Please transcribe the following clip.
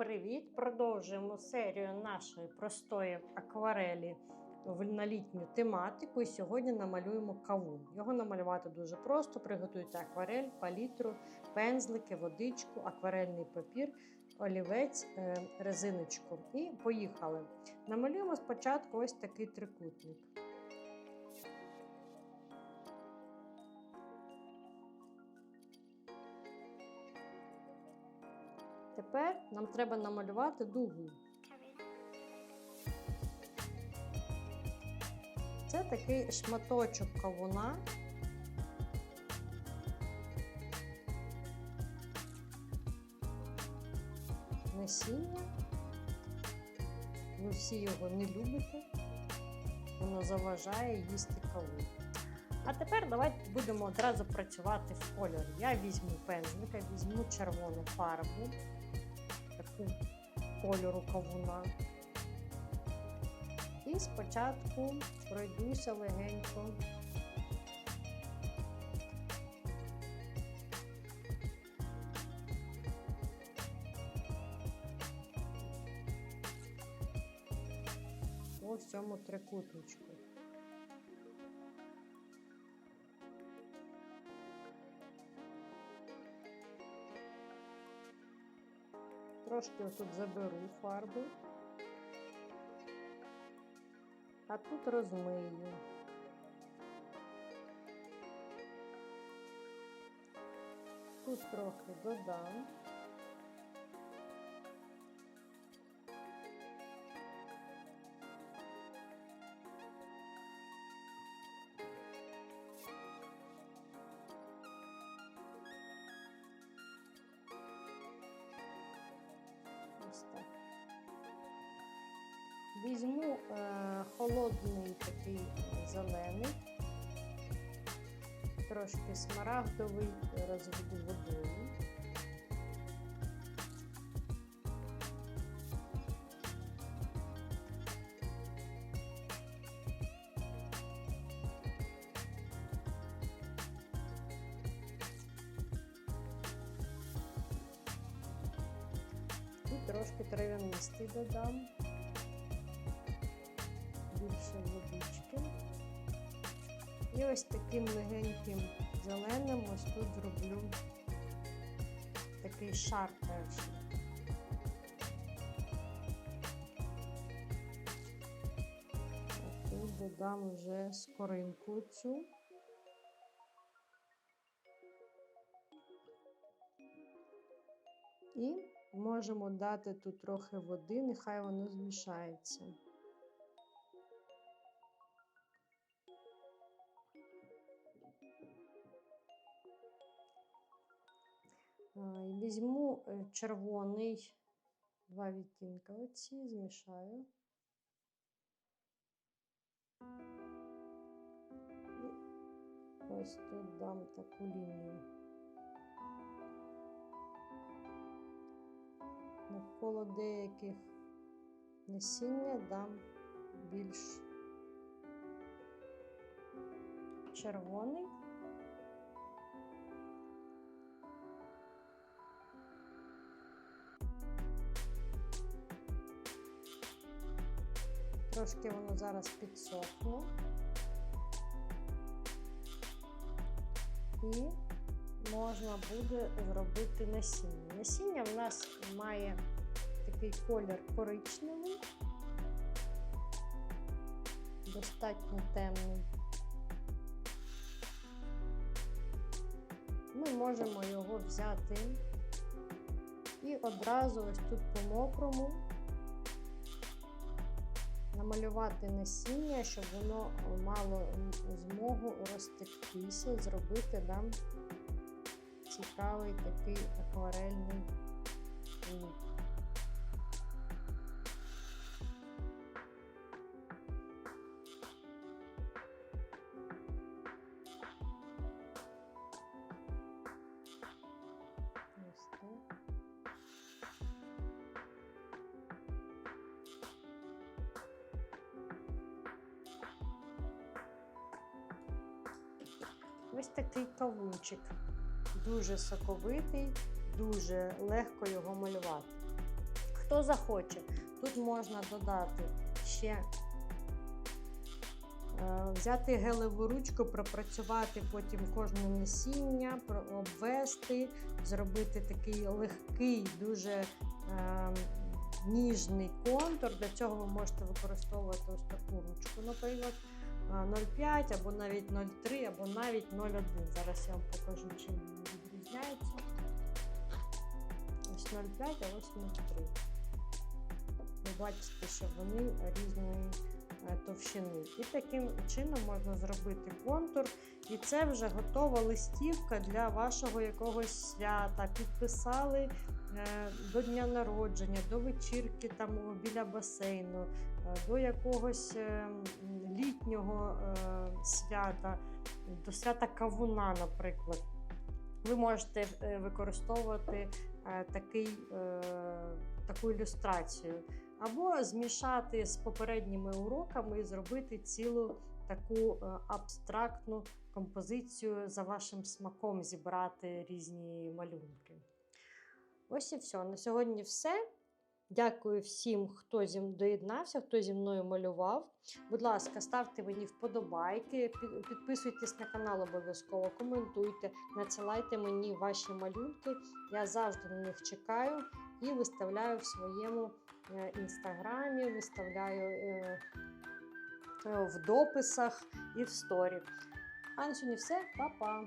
привіт! Продовжуємо серію нашої простої акварелі на літню тематику. І сьогодні намалюємо кавун. Його намалювати дуже просто. Приготуйте акварель, палітру, пензлики, водичку, акварельний папір, олівець, е, резиночку. І поїхали. Намалюємо спочатку ось такий трикутник. Тепер нам треба намалювати дугу. Це такий шматочок кавуна. Насіння. Ви всі його не любите. Воно заважає їсти кавун. А тепер давайте будемо одразу працювати в кольорі. Я візьму пензлика, візьму червону фарбу, кольору кавуна. І спочатку пройдуся легенько. По всьому трикутничку. Трошки отут заберу фарбу, а тут розмию. Тут трохи додам. Візьму е, холодний такий е, зелений, трошки смарагдовий розведу водою. І трошки трав'янистий додам. Більше водички. І ось таким легеньким зеленим ось тут зроблю такий шар перший. Тут додам вже скоринку цю. І можемо дати тут трохи води, нехай воно змішається. Візьму е, червоний, два відтінка оці, змішаю. Ось тут дам таку лінію. Навколо деяких насіння дам більш червоний. Трошки воно зараз підсохне. І можна буде зробити насіння. Насіння в нас має такий колір коричневий, достатньо темний. Ми можемо його взяти і одразу ось тут по мокрому намалювати насіння, щоб воно мало змогу розтектися, зробити нам цікавий такий акварельний Ось такий кавунчик. Дуже соковитий, дуже легко його малювати. хто захоче. Тут можна додати ще е, взяти гелеву ручку, пропрацювати потім кожне насіння, обвести, зробити такий легкий, дуже е, ніжний контур. Для цього ви можете використовувати ось таку ручку, наприклад. Е, 0,5 або навіть 0,3, або навіть 0,1. Зараз я вам покажу, чим вони відрізняються. Ось 0,5, а ось 0,3. Ви бачите, що вони різної е, товщини. І таким чином можна зробити контур. І це вже готова листівка для вашого якогось свята. Підписали до дня народження, до вечірки там біля басейну, е, до якогось е, літнього е, свята, до свята кавуна, наприклад. Ви можете е, використовувати е, такий, е, таку ілюстрацію, або змішати з попередніми уроками і зробити цілу таку е, абстрактну композицію за вашим смаком, зібрати різні малюнки. Ось і все. На сьогодні все. Дякую всім, хто зі м- доєднався, хто зі мною малював. Будь ласка, ставте мені вподобайки, підписуйтесь на канал обов'язково, коментуйте, надсилайте мені ваші малюнки. Я завжди на них чекаю і виставляю в своєму е, інстаграмі, виставляю е, е, в дописах і в сторі. А на сьогодні все, Па-па!